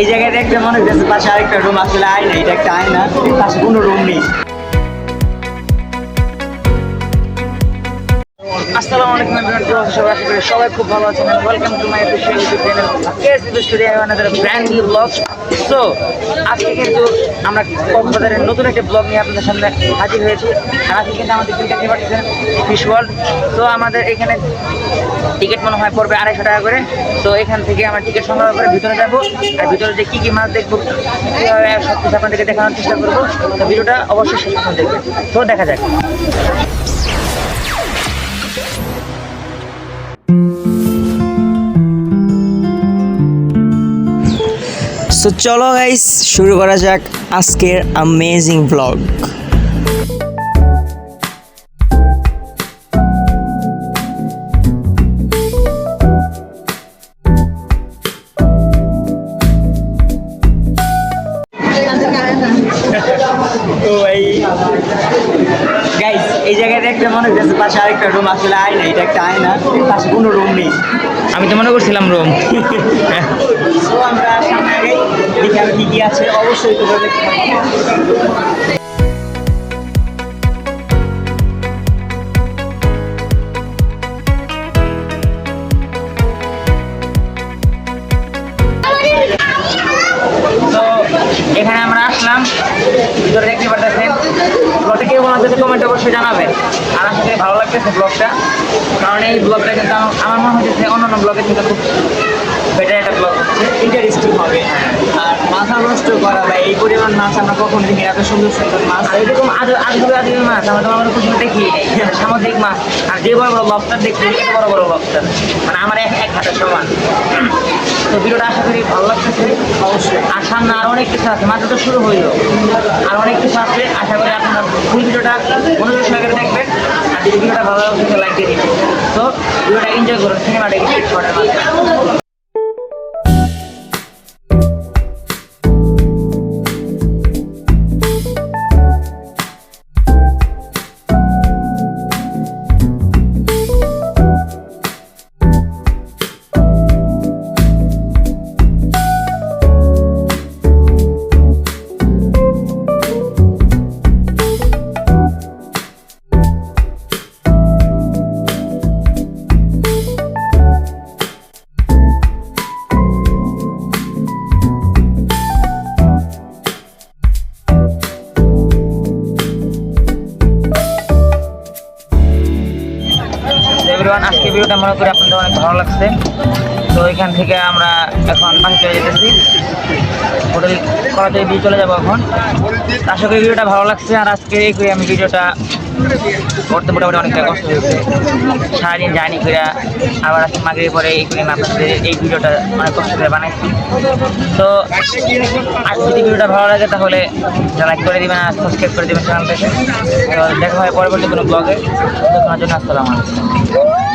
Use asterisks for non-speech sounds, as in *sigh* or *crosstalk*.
এই জায়গায় দেখতে মনে হচ্ছে পাশে আরেকটা রুম আসলে আয়না এটা একটা আয়না পাশে কোনো রুম নেই। আসসালামু আলাইকুম এভরিওয়ান সবাই? আশা করি সবাই খুব ভালো আছেন। Welcome to my official YouTube channel case studio another brand new blog so আজকে কিন্তু আমরা কক্সবাজারের নতুন একটা ব্লগ নিয়ে আপনাদের সামনে হাজির হয়েছি। আর আজকে কিন্তু আমাদের দেখতে পাচ্ছেন ফিশ ওয়ার্ল্ড তো আমাদের এখানে টিকিট মনে হয় পড়বে আড়াইশো টাকা করে। তো এখান থেকে আমরা টিকিট সংগ্রহ করে ভিতরে যাব। আর ভিতরে যে কী কী মাছ দেখব, কীভাবে সব কিছু আপনাদেরকে দেখানোর চেষ্টা করব, তো ভিডিওটা অবশ্যই শেষ পর্যন্ত তো দেখা যাক। সো চলো গাইস শুরু করা যাক আজকের অ্যামেজিং ব্লগ তো এই গাইস এই জায়গায় দেখতে মনে হচ্ছে পাশে আরেকটা রুম আসলে এটা একটা আয়না পাশে কোনো রুম নেই। আমি তো মনে করছিলাম রোম *laughs* কি আছে, অবশ্যই তোমরা এখানে আমরা আসলাম। ভিতরে দেখতে পারতেছেন। ব্লগটা কেউ হচ্ছে কমেন্ট অবশ্যই জানাবেন আর করি ভালো লাগতেছে ব্লগটা। কারণ এই ব্লগটা কিন্তু আমার- মনে হচ্ছে অন্যান্য ব্লগের থেকে খুব বেটার একটা ব্লগ হচ্ছে। ইন্টারেস্টিং হবে আর মাথা নষ্ট করা বা এই পরিমাণ মাছ আমরা কখনো দেখি এত সুন্দর সুন্দর মাছ। আর এরকম আজ আজগুলো আজগুলো মাছ আমরা তো আমাদের কোনো দেখি সামুদ্রিক মাছ। আর যে বড় বড় লবস্টার দেখছি এত বড় বড় লবস্টার। মানে আমার এক এক হাতের সমান। তো ভিডিওটা আশা করি ভালো লাগতেছে। অবশ্যই। আর সামনে আরও অনেক কিছু আছে। মাত্র তো শুরু হইল। আর অনেক কিছু আছে। আশা করি আপনারা ফুল ভিডিওটা মনোযোগ সহকারে দেখবেন। আর যদি ভিডিওটা ভালো লাগছে লাইক দিয়ে দিবেন। তো ভিডিওটা এনজয় করুন। সিনেমাটা শর্টের মাধ্যমে এভরিওয়ান আজকে ভিডিওটা মনে করি আপনাদের অনেক ভালো লাগছে। তো এখান থেকে আমরা এখন বাসে চলে যেতেছি। হোটেল করাতে দিয়ে চলে যাব এখন। আশা করি ভিডিওটা ভালো লাগছে, আর আজকে এই করে আমি ভিডিওটা করতে মোটামুটি অনেকটা কষ্ট হয়েছে। সারাদিন জার্নি করে আবার আজকে মাগরির পরে এই করে আপনাদের এই ভিডিওটা অনেক কষ্ট করে বানাইছি। তো আজ যদি ভিডিওটা ভালো লাগে তাহলে লাইক করে দেবেন আর সাবস্ক্রাইব করে দেবেন চ্যানেলটাকে তো দেখা হয় পরবর্তী কোনো ব্লগে ততক্ষণের জন্য আসসালামু আলাইকুম।